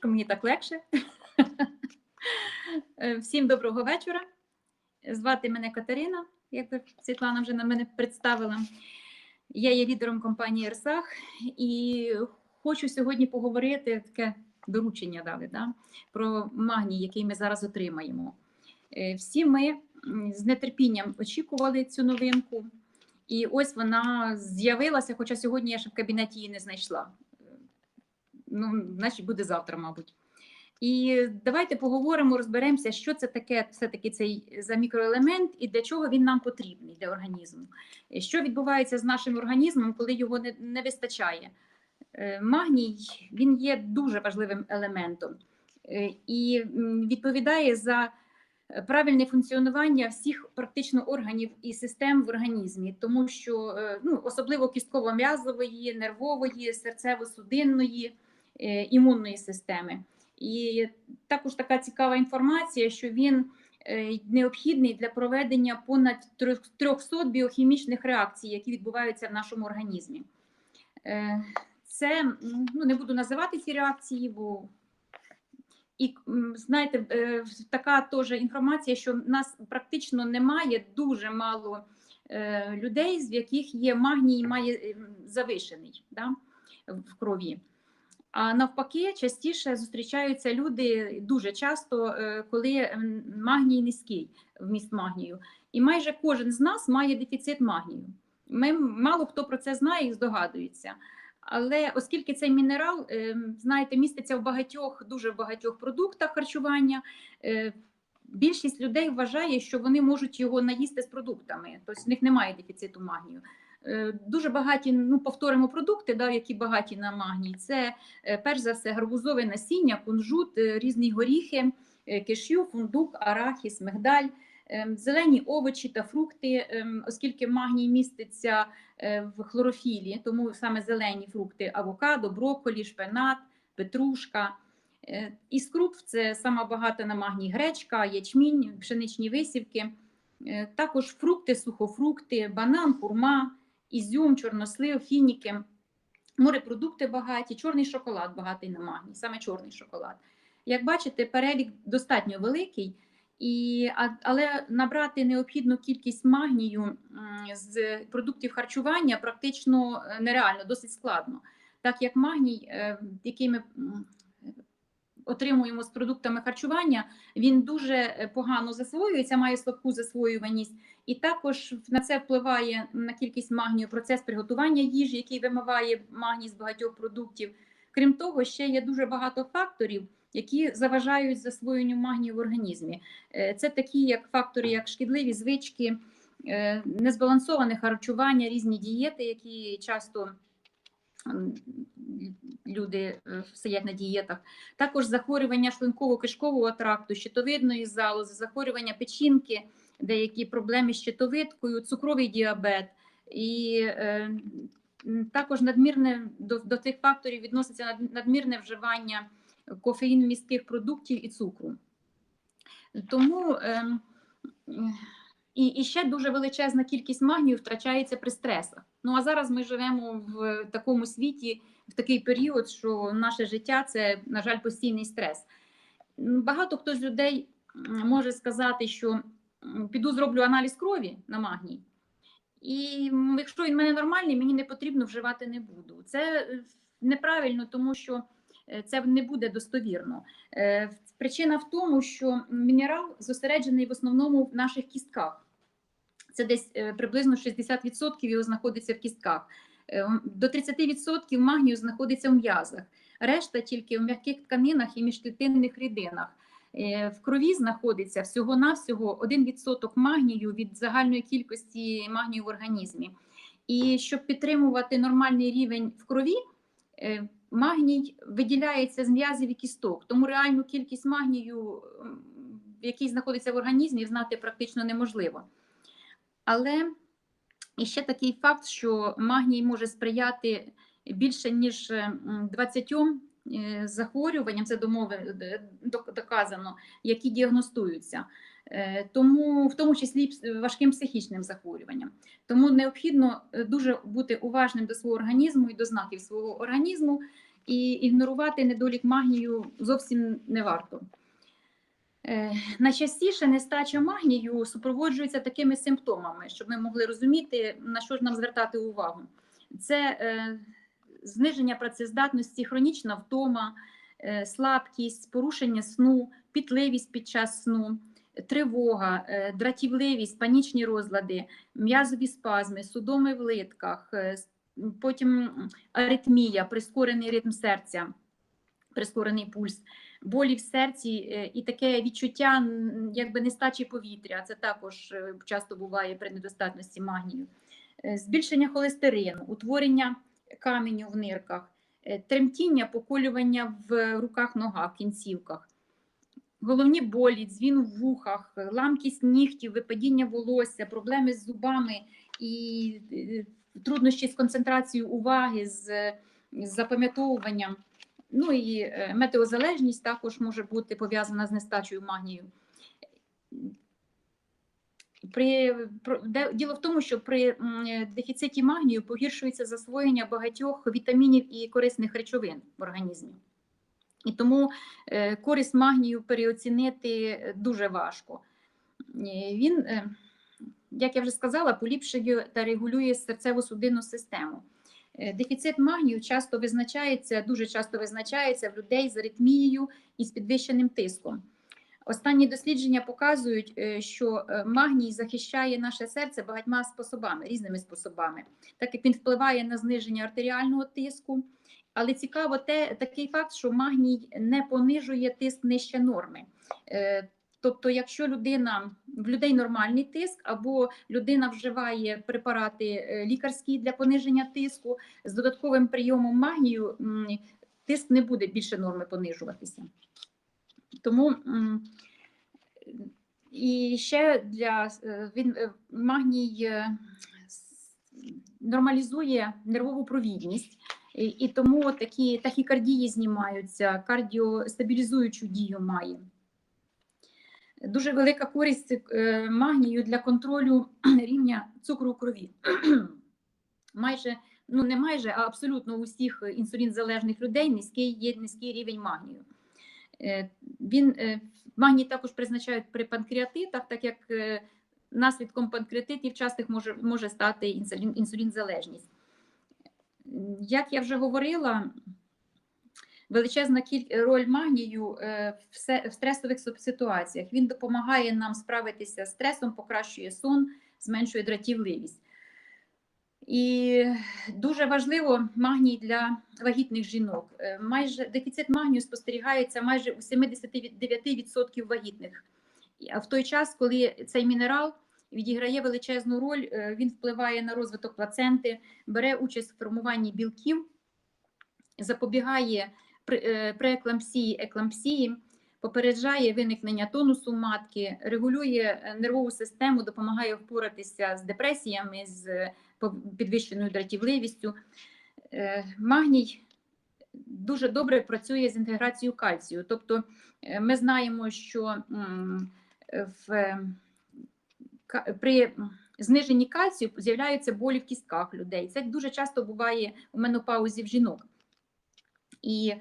тяжко, мені так легше. Е, Всім доброго вечора. Звати мене Катерина, як Світлана вже на мене представила. Я є лідером компанії Ерсах і хочу сьогодні поговорити таке доручення дали да, про магній, який ми зараз отримаємо. Е, Всі ми з нетерпінням очікували цю новинку, і ось вона з'явилася, хоча сьогодні я ще в кабінеті її не знайшла. Ну, значить, буде завтра, мабуть. І давайте поговоримо, розберемося, що це таке, все-таки цей за мікроелемент і для чого він нам потрібний для організму. Що відбувається з нашим організмом, коли його не, не вистачає? Е, Магній він є дуже важливим елементом е, і відповідає за правильне функціонування всіх практично органів і систем в організмі, тому що е, ну, особливо кістково-м'язової, нервової, серцево-судинної, імунної системи. І також така цікава інформація, що він е, необхідний для проведення понад трьох- 300 біохімічних реакцій, які відбуваються в нашому організмі. Е, Це ну, не буду називати ці реакції, бо і знаєте, е, така теж інформація, що в нас практично немає дуже мало е, людей, з яких є магній має завишений да, в крові. А навпаки, частіше зустрічаються люди дуже часто, е, коли магній низький, вміст магнію. І майже кожен з нас має дефіцит магнію. Ми мало хто про це знає і здогадується. Але оскільки цей мінерал, е, знаєте, міститься в багатьох, дуже багатьох продуктах харчування, е, більшість людей вважає, що вони можуть його наїсти з продуктами, тобто в них немає дефіциту магнію. Е, Дуже багаті, ну повторимо продукти, да, які багаті на магній. Це е, перш за все гарбузове насіння, кунжут, е, різні горіхи, кишю, фундук, арахіс, мигдаль, зелені овочі та фрукти, оскільки магній міститься в хлорофілі, тому саме зелені фрукти: авокадо, брокколі, шпинат, петрушка. Із круп це сама багата на магній гречка, ячмінь, пшеничні висівки. Також фрукти, сухофрукти, банан, хурма, ізюм, чорнослив, фініки. Морепродукти багаті, чорний шоколад багатий на магній, саме чорний шоколад. Як бачите, перелік достатньо великий, і, але набрати необхідну кількість магнію з продуктів харчування практично е, нереально, досить складно. Так як магній, е, який ми отримуємо з продуктами харчування, він дуже е, погано засвоюється, має слабку засвоюваність, і також на це впливає на кількість магнію процес приготування їжі, який вимиває магній з багатьох продуктів. Крім того, ще є дуже багато факторів, які заважають засвоєнню магнію в організмі. Е, Це такі як фактори, як шкідливі звички, е, незбалансоване харчування, різні дієти, які часто люди е, сидять на дієтах. Також захворювання шлунково-кишкового тракту, щитовидної залози, захворювання печінки, деякі проблеми з щитовидкою, цукровий діабет. І е, також надмірне до, до цих факторів відноситься надмірне вживання кофеїн містких продуктів і цукру. Тому м, і, і ще дуже величезна кількість магнію втрачається при стресах. Ну а зараз ми живемо в такому світі, в такий період, що наше життя це, на жаль, постійний стрес. Багато хто з людей може сказати, що піду зроблю аналіз крові на магній. І якщо він в мене нормальний, мені не потрібно вживати не буду. Це е, неправильно, тому що е, це не буде достовірно. Е, Причина в тому, що мінерал зосереджений в основному в наших кістках. Це десь е, приблизно 60% його знаходиться в кістках. Е, До 30% магнію знаходиться в м'язах, решта тільки в м'яких тканинах і міжклітинних рідинах. Е, В крові знаходиться всього-навсього 1% магнію від загальної кількості магнію в організмі. І щоб підтримувати нормальний рівень в крові, магній виділяється з м'язів і кісток. Тому реальну кількість магнію, який знаходиться в організмі, знати практично неможливо. Але ще такий факт, що магній може сприяти більше ніж 20 е, захворюванням, це домови е, доказано, які діагностуються. Е, Тому в тому числі важким психічним захворюванням. Тому необхідно е, дуже бути уважним до свого організму і до знаків свого організму. і ігнорувати недолік магнію зовсім не варто. Е, Найчастіше нестача магнію супроводжується такими симптомами, щоб ми могли розуміти, на що ж нам звертати увагу. Це е, зниження працездатності, хронічна втома, е, слабкість, порушення сну, пітливість під час сну, тривога, е, дратівливість, панічні розлади, м'язові спазми, судоми в литках, е, потім аритмія, прискорений ритм серця, прискорений пульс, болі в серці е, і таке відчуття якби нестачі повітря. Це також е, часто буває при недостатності магнію. Е, Збільшення холестерину, утворення каменю в нирках, тремтіння, поколювання в руках, ногах, кінцівках. Головні болі, дзвін в вухах, ламкість нігтів, випадіння волосся, проблеми з зубами і труднощі з концентрацією уваги, з запам'ятовуванням. Ну і е, метеозалежність також може бути пов'язана з нестачею магнію. При, де- діло в тому, що при е, дефіциті магнію погіршується засвоєння багатьох вітамінів і корисних речовин в організмі. І тому е, користь магнію переоцінити е, дуже важко. Він, е, як я вже сказала, поліпшує та регулює серцево-судинну систему. Е, Дефіцит магнію часто визначається, дуже часто визначається в людей з аритмією і з підвищеним тиском. Останні дослідження показують, е, що е, магній захищає наше серце багатьма способами, різними способами, так як він впливає на зниження артеріального тиску. Але цікаво те, такий факт, що магній не понижує тиск нижче норми. Тобто, якщо людина в людей нормальний тиск, або людина вживає препарати е, лікарські для пониження тиску, з додатковим прийомом магнію тиск не буде більше норми понижуватися. Тому і ще для е, він е, магній нормалізує нервову провідність. І тому такі тахікардії знімаються, кардіостабілізуючу дію має. Дуже велика користь е, магнію для контролю рівня цукру у крові. майже, ну не майже, а абсолютно у всіх інсулінзалежних людей низький є низький рівень магнію. Е, Він, е, магній також призначають при панкреатитах, так як наслідком панкреатитів частих може, може стати інсулін, інсулінзалежність. Як я вже говорила, величезна роль магнію е, в стресових ситуаціях. Він допомагає нам справитися з стресом, покращує сон, зменшує дратівливість. І дуже важливо магній для вагітних жінок. Е, Майже дефіцит магнію спостерігається майже у 79% вагітних. А в той час, коли цей мінерал відіграє величезну роль, е, він впливає на розвиток плаценти, бере участь в формуванні білків, запобігає прееклампсії, еклампсії, попереджає виникнення тонусу матки, регулює е, нервову систему, допомагає впоратися з депресіями, з е, підвищеною дратівливістю. Е, Магній дуже добре працює з інтеграцією кальцію. Тобто е, ми знаємо, що в, е, при зниженні кальцію з'являються болі в кістках людей. Це дуже часто буває у менопаузі в жінок. І е,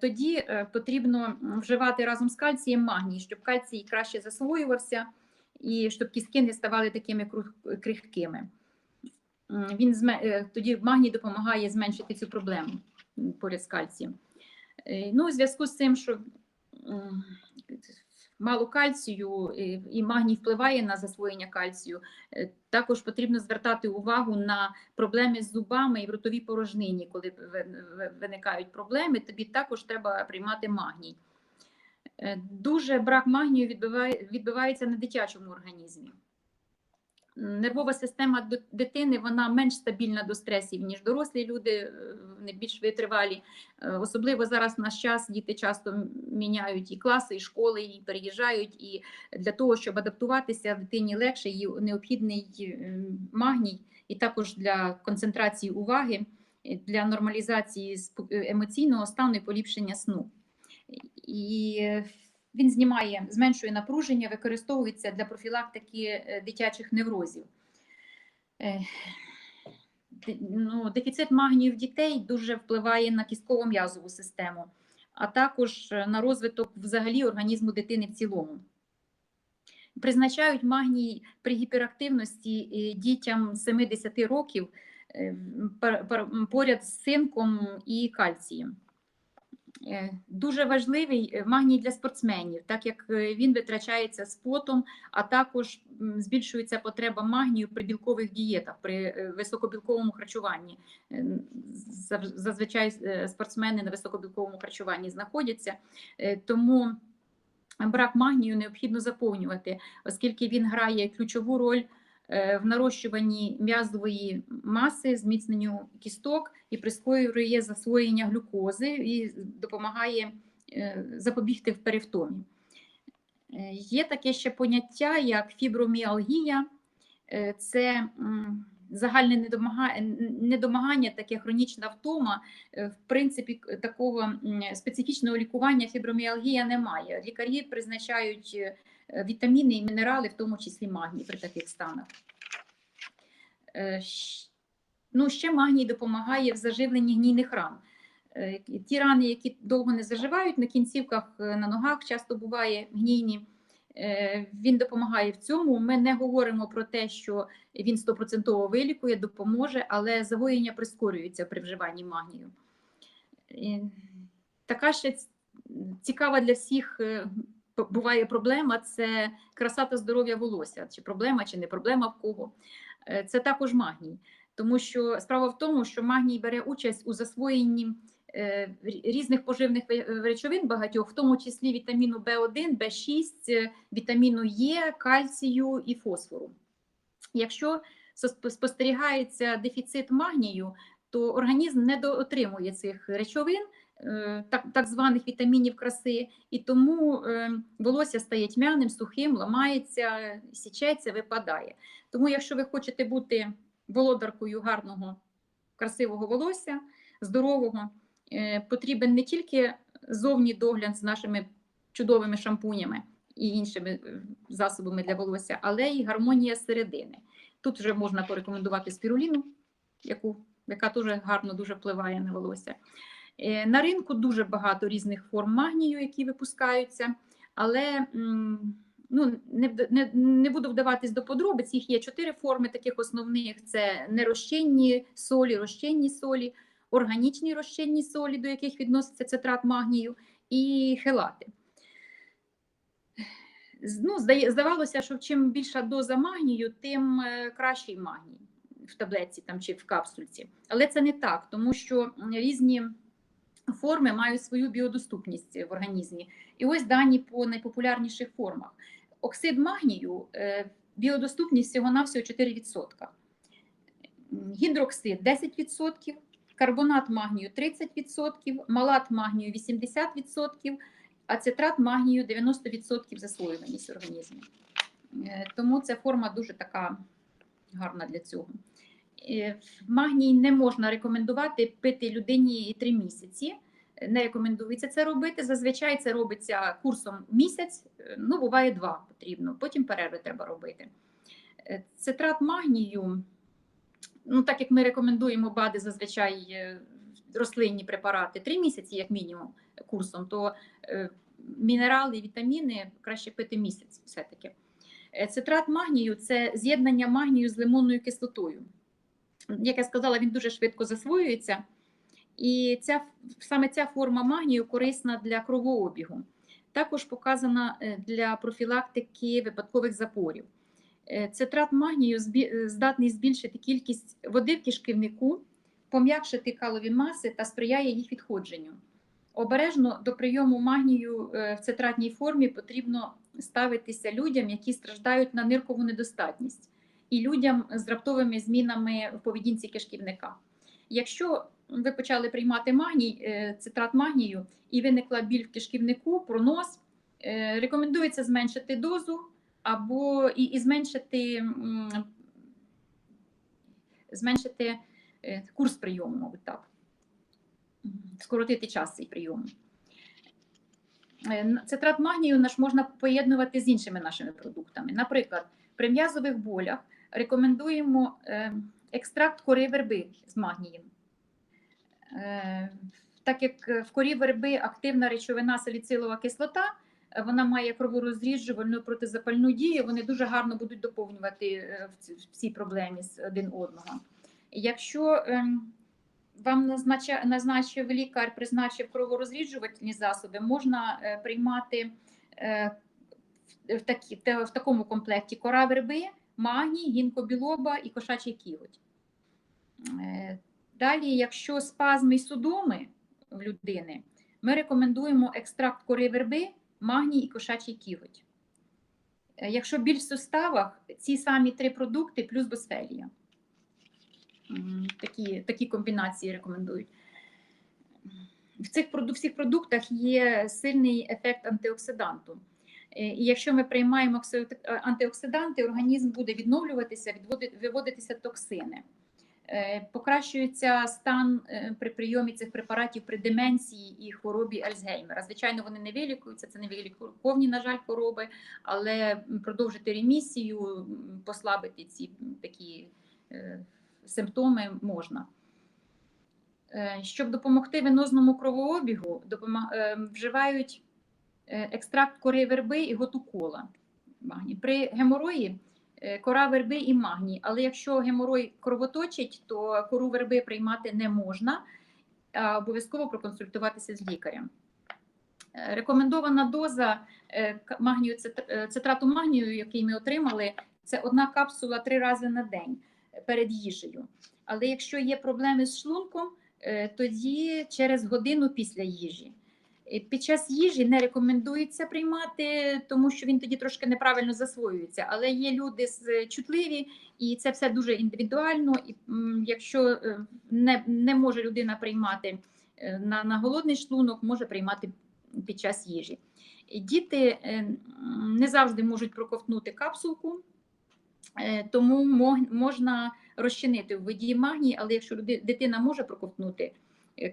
тоді е, потрібно вживати разом з кальцієм магній, щоб кальцій краще засвоювався і щоб кістки не ставали такими крихкими. Він зме- е, тоді магній допомагає зменшити цю проблему поряд з кальцієм. Е, Ну, у зв'язку з цим, що мало кальцію і- і магній впливає на засвоєння кальцію, е, також потрібно звертати увагу на проблеми з зубами і в ротовій порожнині. Коли ви- ви- виникають проблеми, тобі також треба приймати магній. Е, Дуже брак магнію відбиває, відбивається на дитячому організмі. Нервова система дитини вона менш стабільна до стресів, ніж дорослі люди, е, вони більш витривалі. Е, Особливо зараз в наш час діти часто міняють і класи, і школи, і переїжджають. І для того, щоб адаптуватися дитині легше, їй необхідний е, магній, і також для концентрації уваги, для нормалізації емоційного стану і поліпшення сну. І він знімає, зменшує напруження, використовується для профілактики е, дитячих неврозів. Е, ну, дефіцит магнію в дітей дуже впливає на кістково-м'язову систему, а також е, на розвиток взагалі організму дитини в цілому. Призначають магній при гіперактивності дітям 7-10 років поряд з цинком і кальцієм. Е, Дуже важливий е, магній для спортсменів, так як е, він витрачається з потом, а також збільшується потреба магнію при білкових дієтах, при високобілковому харчуванні. Зазвичай спортсмени на високобілковому харчуванні знаходяться, тому брак магнію необхідно заповнювати, оскільки він грає ключову роль в нарощуванні м'язової маси, зміцненню кісток і прискорює засвоєння глюкози і допомагає е, запобігти в перевтомі. Е, Є таке ще поняття, як фіброміалгія, Е, це загальне недомага- недомагання, таке хронічна втома. Е, В принципі, такого специфічного лікування фіброміалгія немає. Лікарі призначають е, вітаміни і мінерали, в тому числі магній при таких станах. Е, Ну, ще магній допомагає в заживленні гнійних ран. Е, Ті рани, які довго не заживають, на кінцівках, е, на ногах часто буває гнійні. Е, Він допомагає в цьому. Ми не говоримо про те, що він стопроцентово вилікує, допоможе, але загоєння прискорюється при вживанні магнію. Е, Така ще цікава для всіх е, буває проблема це краса та здоров'я волосся. Чи проблема, чи не проблема в кого. Е, Це також магній. Тому що справа в тому, що магній бере участь у засвоєнні е, різних поживних речовин багатьох, в тому числі вітаміну В1, В6, е, вітаміну Е, кальцію і фосфору. Якщо спостерігається дефіцит магнію, то організм не доотримує цих речовин, так, так званих вітамінів краси, і тому е, волосся стає тьмяним, сухим, ламається, січеться, випадає. Тому, якщо ви хочете бути володаркою гарного, красивого волосся, здорового, е, потрібен не тільки зовній догляд з нашими чудовими шампунями і іншими е, засобами для волосся, але й гармонія середини. Тут вже можна порекомендувати спіруліну, яку, яка теж гарно дуже впливає на волосся. Е, На ринку дуже багато різних форм магнію, які випускаються, але ну, не, не, не буду вдаватись до подробиць. Їх є чотири форми таких основних: це нерозчинні солі, розчинні солі, органічні розчинні солі, до яких відноситься цитрат магнію, і хелати. Ну, здавалося, що чим більша доза магнію, тим е, кращий магній в таблетці там, чи в капсульці. Але це не так, тому що різні форми мають свою біодоступність в організмі. І ось дані по найпопулярніших формах. Оксид магнію, е, біодоступність всього-навсього 4%. М, Гідроксид 10%, карбонат магнію 30%, малат магнію 80%, а цитрат магнію 90% засвоюваність в організмі. Е, Тому ця форма дуже така гарна для цього. Е, Магній не можна рекомендувати пити людині 3 місяці. Не рекомендується це робити. Зазвичай це робиться курсом місяць, е, ну буває два потрібно, потім перерви треба робити. Е, Цитрат магнію, ну так як ми рекомендуємо БАДи зазвичай рослинні препарати 3 місяці, як мінімум, курсом, то мінерали і вітаміни краще пити місяць все-таки. Цитрат магнію це з'єднання магнію з лимонною кислотою. Як я сказала, він дуже швидко засвоюється. І ця, саме ця форма магнію корисна для кровообігу. Також показана е, для профілактики випадкових запорів. Е, Цитрат магнію е, здатний збільшити кількість води в кишківнику, пом'якшити калові маси та сприяє їх відходженню. Обережно до прийому магнію в цитратній формі потрібно ставитися людям, які страждають на ниркову недостатність, і людям з раптовими змінами в поведінці кишківника. Якщо ви почали приймати магній, е, цитрат магнію, і виникла біль в кишківнику, пронос, е, рекомендується зменшити дозу або і, і зменшити, зменшити е, курс прийому, мабуть так. Скоротити час цей прийому. Е, Цитрат магнію наш можна поєднувати з іншими нашими продуктами. Наприклад, при м'язових болях рекомендуємо е, екстракт кори верби з магнієм. Е, Так як в корі верби активна речовина саліцилова кислота, вона має кроворозріджувальну протизапальну дію, вони дуже гарно будуть доповнювати е, в цій проблемі з один одного. Якщо ем, вам назначив лікар, призначив кроворозріджувальні засоби, можна приймати в такому комплекті кора верби, магній, гінкобілоба і кошачий кіготь. Е, Далі, якщо спазми і судоми в людини, ми рекомендуємо екстракт кори верби, магній і кошачий кіготь. Е, Якщо біль в суставах, ці самі три продукти плюс босфелія. Такі, такі комбінації рекомендують. В цих всіх продуктах є сильний ефект антиоксиданту. Е, І якщо ми приймаємо е, антиоксиданти, організм буде відновлюватися, виводитися токсини. Е, Покращується стан при прийомі цих препаратів при деменції і хворобі Альцгеймера. Звичайно, вони не вилікуються, це не виліковні, на жаль, хвороби, але продовжити ремісію, послабити ці такі симптоми можна. Щоб допомогти венозному кровообігу, вживають екстракт кори верби і готукола. Магній. При геморої е, кора верби і магній. Але якщо геморой кровоточить, то кору верби приймати не можна, обов'язково проконсультуватися з лікарем. Е, Рекомендована доза е, магнію е, цитрату магнію, який ми отримали, це одна капсула три рази на день е, перед їжею. Але якщо є проблеми з шлунком, е, тоді через годину після їжі. Е, Під час їжі не рекомендується приймати, тому що він тоді трошки неправильно засвоюється. Але є люди з- чутливі, і це все дуже індивідуально. І якщо е, не, не може людина приймати е, на, на голодний шлунок, може приймати під час їжі. Діти е, не завжди можуть проковтнути капсулку, е, тому можна розчинити в воді магній, але якщо дитина може проковтнути е,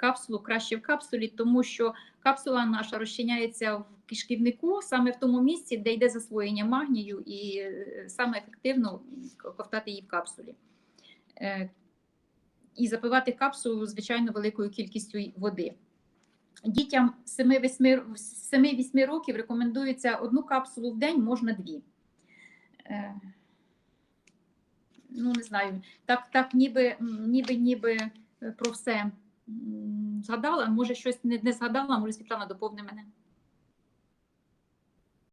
капсулу, краще в капсулі, тому що капсула наша розчиняється в кишківнику саме в тому місці, де йде засвоєння магнію, і е, саме ефективно ковтати її в капсулі. Е, І запивати капсулу, звичайно, великою кількістю води. Дітям 7-8 7-8 років рекомендується одну капсулу в день, можна дві. Е, Ну, не знаю, так, так ніби, ніби, ніби про все згадала. Може, щось не, не згадала, може, Світлана доповни мене.